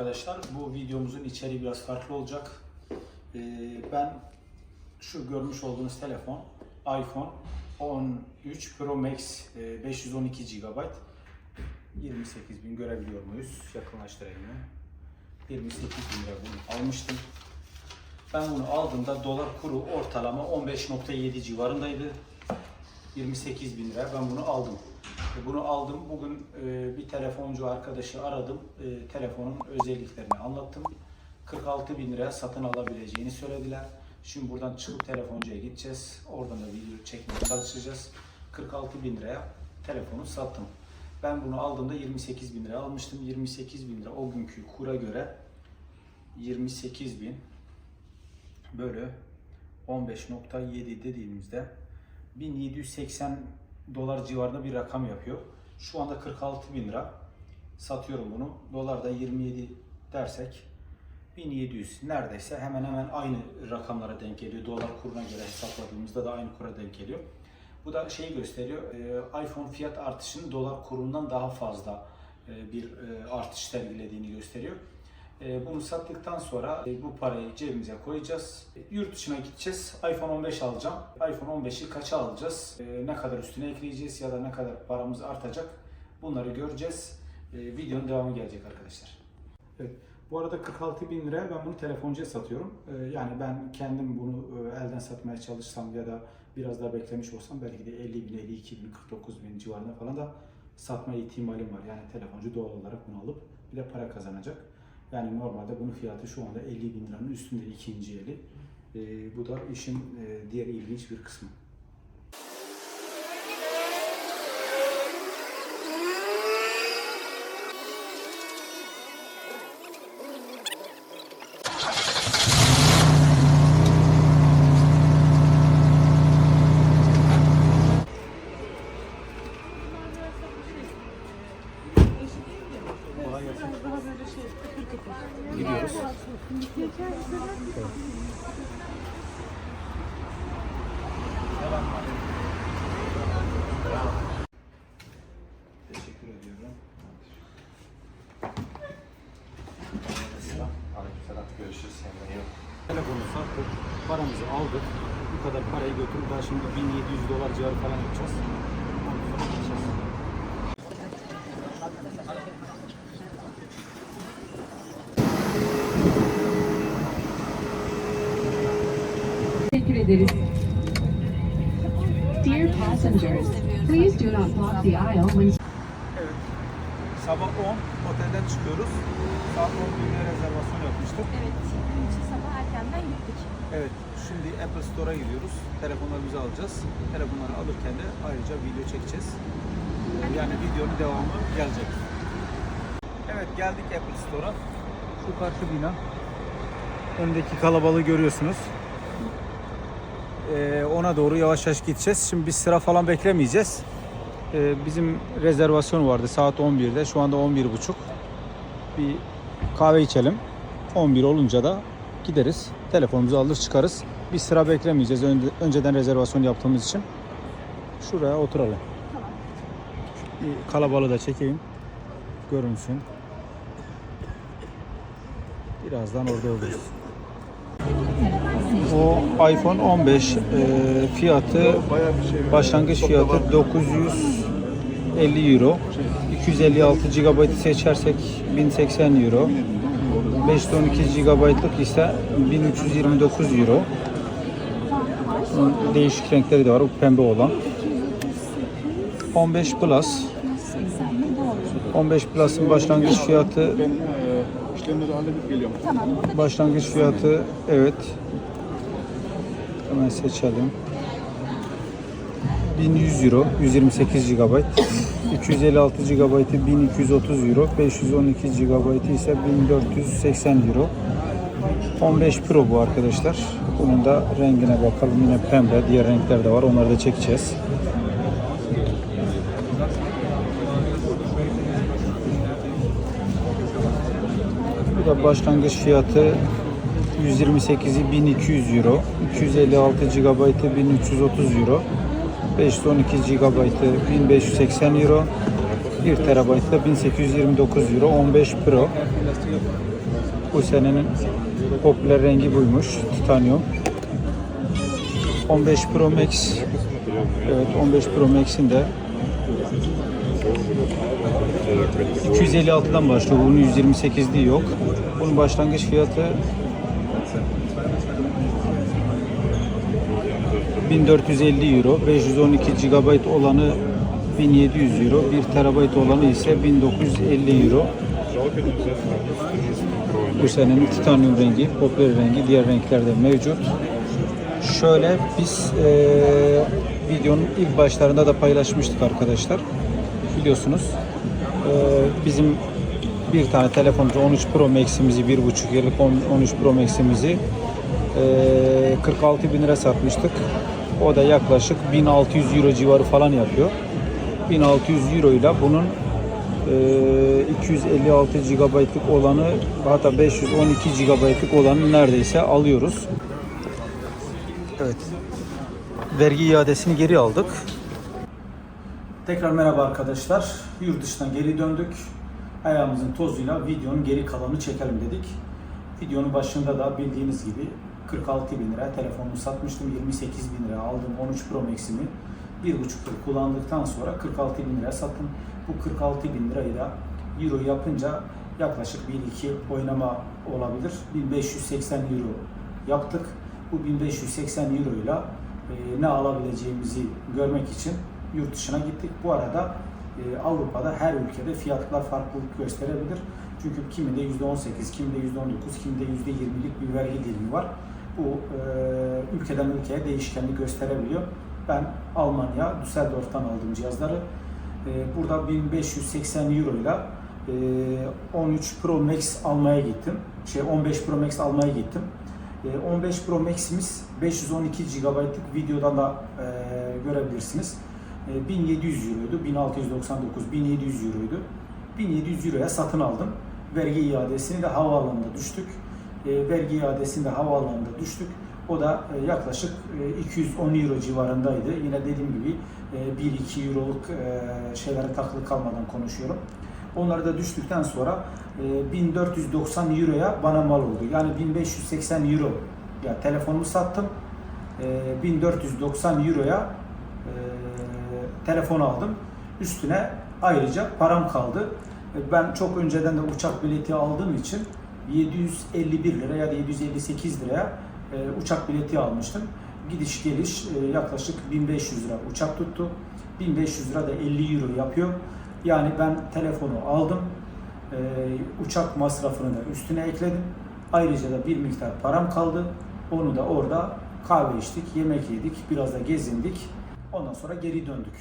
arkadaşlar. Bu videomuzun içeriği biraz farklı olacak. Ee, ben şu görmüş olduğunuz telefon iPhone 13 Pro Max e, 512 GB 28.000 görebiliyor muyuz? Yakınlaştırayım mı? 28.000 lira bunu almıştım. Ben bunu aldığımda dolar kuru ortalama 15.7 civarındaydı. 28 bin lira ben bunu aldım. E, Bunu aldım. Bugün e, bir telefoncu arkadaşı aradım. E, telefonun özelliklerini anlattım. 46 bin liraya satın alabileceğini söylediler. Şimdi buradan çıkıp telefoncuya gideceğiz. Oradan da video çekmeye çalışacağız. 46 bin liraya telefonu sattım. Ben bunu aldığımda 28 bin liraya almıştım. 28 bin lira o günkü kura göre 28 bin bölü 15.7 dediğimizde 1780 dolar civarında bir rakam yapıyor. Şu anda 46 bin lira. Satıyorum bunu. Dolarda 27 dersek 1700 neredeyse hemen hemen aynı rakamlara denk geliyor. Dolar kuruna göre hesapladığımızda da aynı kura denk geliyor. Bu da şeyi gösteriyor. e, iPhone fiyat artışının dolar kurundan daha fazla e, bir e, artış sergilediğini gösteriyor. E, Bunu sattıktan sonra e, bu parayı cebimize koyacağız. E, Yurt dışına gideceğiz. iPhone 15 alacağım. iPhone 15'i kaça alacağız? Ne kadar üstüne ekleyeceğiz ya da ne kadar paramız artacak? Bunları göreceğiz. Videonun devamı gelecek arkadaşlar. Evet. Bu arada 46 bin liraya ben bunu telefoncuya satıyorum. Yani ben kendim bunu elden satmaya çalışsam ya da biraz daha beklemiş olsam belki de 50 bin, 52 bin, 49 bin civarında falan da satma ihtimalim var. Yani telefoncu doğal olarak bunu alıp bir de para kazanacak. Yani normalde bunun fiyatı şu anda 50 bin liranın üstünde ikinci eli. Ee, bu da işin e, diğer ilginç bir kısmı. Gidiyoruz. Teşekkür ediyorum. Aleykümselam. Görüşürüz. Kendine iyi bak. Telefonu sattık, paramızı aldık. Bu kadar parayı götürüp daha şimdi 1700 dolar civarı falan yapacağız. Ondan sonra gideceğiz. Teşekkür ederiz. Dear passengers, please do not block the aisle when Evet. Sabah 10 otelden çıkıyoruz. Saat 11'de rezervasyon yapmıştık. Evet, bugün için sabah erkenden gittik. Evet. Şimdi Apple Store'a gidiyoruz. Telefonlarımızı alacağız. Telefonları alırken de ayrıca video çekeceğiz. Yani videonun devamı gelecek. Evet geldik Apple Store'a. Şu karşı bina. Öndeki kalabalığı görüyorsunuz. Ee, ona doğru yavaş yavaş gideceğiz. Şimdi biz sıra falan beklemeyeceğiz. Ee, bizim rezervasyon vardı saat 11'de. Şu anda 11.30. Bir kahve içelim. 11 olunca da gideriz. Telefonumuzu alır çıkarız. Bir sıra beklemeyeceğiz. Önceden rezervasyon yaptığımız için. Şuraya oturalım. Bir kalabalığı da çekeyim. Görünsün. Birazdan orada oluruz. O iPhone 15 e, fiyatı başlangıç fiyatı 950 euro. 256 GB seçersek 1080 euro. 512 GB'lık ise 1329 euro. Değişik renkleri de var. Bu pembe olan. 15 Plus. 15 Plus'ın başlangıç fiyatı e. Başlangıç fiyatı evet. Hemen seçelim. 1100 euro, 128 GB. 256 GB'ı 1230 euro, 512 GB ise 1480 euro. 15 Pro bu arkadaşlar. Bunun da rengine bakalım. Yine pembe, diğer renkler de var. Onları da çekeceğiz. Bu da başlangıç fiyatı 128'i 1200 euro, 256 GB'ı 1330 euro, 512 GB'ı 1580 euro, 1 TB da 1829 euro, 15 Pro. Bu senenin popüler rengi buymuş. Titanium. 15 Pro Max. Evet 15 Pro Max'in de 256'dan başlıyor. Bunun 128'liği yok. Bunun başlangıç fiyatı 1450 euro. 512 GB olanı 1700 euro. 1 TB olanı ise 1950 euro. Bu senenin titanyum rengi, popüler rengi, diğer renklerde mevcut. Şöyle biz eee, videonun ilk başlarında da paylaşmıştık arkadaşlar. Biliyorsunuz eee, bizim bir tane telefonumuz 13 Pro Max'imizi 1.5 yıllık 10 13 Pro Max'imizi eee 46 bin lira satmıştık. O da yaklaşık 1600 euro civarı falan yapıyor. 1600 euro ile bunun eee, 256 GB'lık olanı hatta 512 GB'lık olanı neredeyse alıyoruz. Evet. Vergi iadesini geri aldık. Tekrar merhaba arkadaşlar. Yurt dışından geri döndük. Ayağımızın tozuyla videonun geri kalanını çekelim dedik. Videonun başında da bildiğiniz gibi 46 bin lira telefonumu satmıştım. 28 bin lira aldım 13 Pro Max'imi. 1,5 yıl kullandıktan sonra 46 bin liraya sattım. Bu 46 bin lirayı da euro yapınca yaklaşık 1-2 oynama olabilir. 1580 euro yaptık. Bu 1580 euro ile e, ne alabileceğimizi görmek için yurt dışına gittik. Bu arada e, Avrupa'da her ülkede fiyatlar farklılık gösterebilir. Çünkü kiminde %18, kiminde %19, kiminde %20'lik bir vergi dilimi var. Bu e, ülkeden ülkeye değişkenlik gösterebiliyor. Ben Almanya, Düsseldorf'tan aldım cihazları. E, burada 1580 euro ile e, 13 Pro Max almaya gittim. Şey 15 Pro Max almaya gittim. E, 15 Pro Max'imiz 512 GB'lık videodan da e, görebilirsiniz. E, 1700 euroydu, 1699, 1700 euroydu. 1700 euroya satın aldım. Vergi iadesini de havaalanında düştük. E, vergi iadesini de havaalanında düştük. O da e, yaklaşık e, 210 euro civarındaydı. Yine dediğim gibi e, 1-2 euroluk e, şeylere takılı kalmadan konuşuyorum. Onları da düştükten sonra e, 1490 euroya bana mal oldu. Yani 1580 euro ya telefonumu sattım. E, 1490 euroya e, telefon aldım. Üstüne ayrıca param kaldı. E, Ben çok önceden de uçak bileti aldığım için 751 lira ya da 758 liraya e, uçak bileti almıştım. Gidiş geliş e, yaklaşık 1500 lira uçak tuttu. 1500 lira da 50 euro yapıyor. Yani ben telefonu aldım. e, uçak masrafını da üstüne ekledim. Ayrıca da bir miktar param kaldı. Onu da orada kahve içtik, yemek yedik, biraz da gezindik. Ondan sonra geri döndük.